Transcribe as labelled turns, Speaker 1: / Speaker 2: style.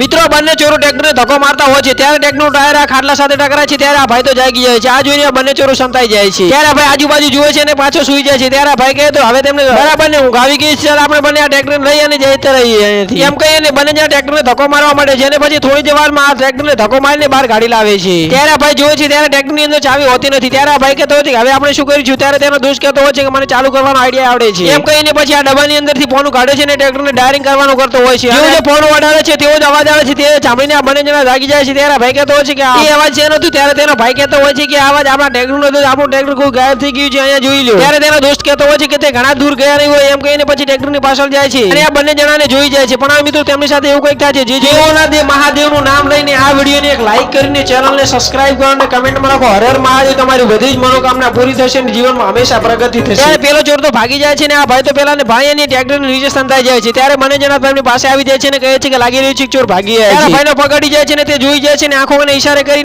Speaker 1: મિત્રો બંને ચોરો ટ્રેક્ટરને ધક્કો મારતા હોય છે. ત્યારે ટ્રેક્ટરનું ટાયર આ ખાટલા સાથે ટકરાય છે. ત્યારે આ ભાઈ તો જાગી જાય છે. આ જોઈને બંને ચોરો સંતાઈ જાય છે. ત્યારે ભાઈ આજુબાજુ જુએ છે અને પાછો સુઈ જાય છે. ત્યારે ભાઈ કહે તો હવે તેમને બરાબર ને ઊંઘ આવી ગઈ છે આપણે બંને આ ટ્રેક્ટરને લઈ અને જતા રહીએ. એમ એમ કહીને બંને જ્યાં ટ્રેક્ટરને ધક્કો મારવા માટે છે. અને પછી થોડી જ વારમાં આ ટ્રેક્ટરને ધક્કો મારીને બહાર ગાડી લાવે છે. ત્યારે ભાઈ જોવે છે ત્યારે ટ્રેક્ટરની અંદર ચાવી હોતી નથી. ત્યારે આ ભાઈ કહેતો હોય છે હવે આપણે શું કરીશું? ત્યારે તેનો દોષ કહેતો હોય છે કે મને ચાલુ કરવાનો આઈડિયા આવડે છે. એમ કહીને પછી આ ડબ્બાની અંદરથી ફોન કાઢે છે અને ટ્રેક્ટરને ડાયરિંગ કરવાનું કરતો હોય છે. ફોન વડાડે છે તેવો જ અવાજ આવે છે તે સાંભળીને આ બંને જણા જાગી જાય છે. ત્યારે ભાઈ કહેતો હોય છે કે એ અવાજ છે નતું ત્યારે તેનો ભાઈ કહેતો હોય છે કે આ અવાજ આપણા ટ્રેક્ટરનો હતો આપણું ટ્રેક્ટર કોઈ ગાયબ થઈ ગયું છે અહીંયા જોઈ લો ત્યારે તેનો દોસ્ત કહેતો હોય છે કે તે ઘણા દૂર ગયા નહીં હોય એમ કહીને પછી ટ્રેક્ટરની પાછળ જાય છે. અને આ બંને જણાને જોઈ જાય છે. પણ આ મિત્રો તેમની સાથે એવું કંઈક થાય છે જે જેઓના મહાદેવનું નામ લઈને આ વિડીયોને એક લાઈક કરીને ચેનલને સબસ્ક્રાઇબ કરો અને કમેન્ટમાં લખો હર હર મહાદેવ તમારી બધી જ મનોકામના પૂરી થશે અને જીવનમાં હંમેશા પ્રગતિ થશે. ત્યારે પેલો ચોર તો ભાગી જાય છે ને આ ભાઈ તો પેલા ને ભાઈ અને ટ્રેક્ટર નીચે સંતાઈ જાય છે. ત્યારે મને જણા ભાઈની પાસે આવી જાય છે ને કહે છે કે લાગી રહ્યું છે ચોર ભાગી જાય છે. ભાઈને પકડી જાય છે ને તે જોઈ જાય છે ને આંખોને ઈશારે કરી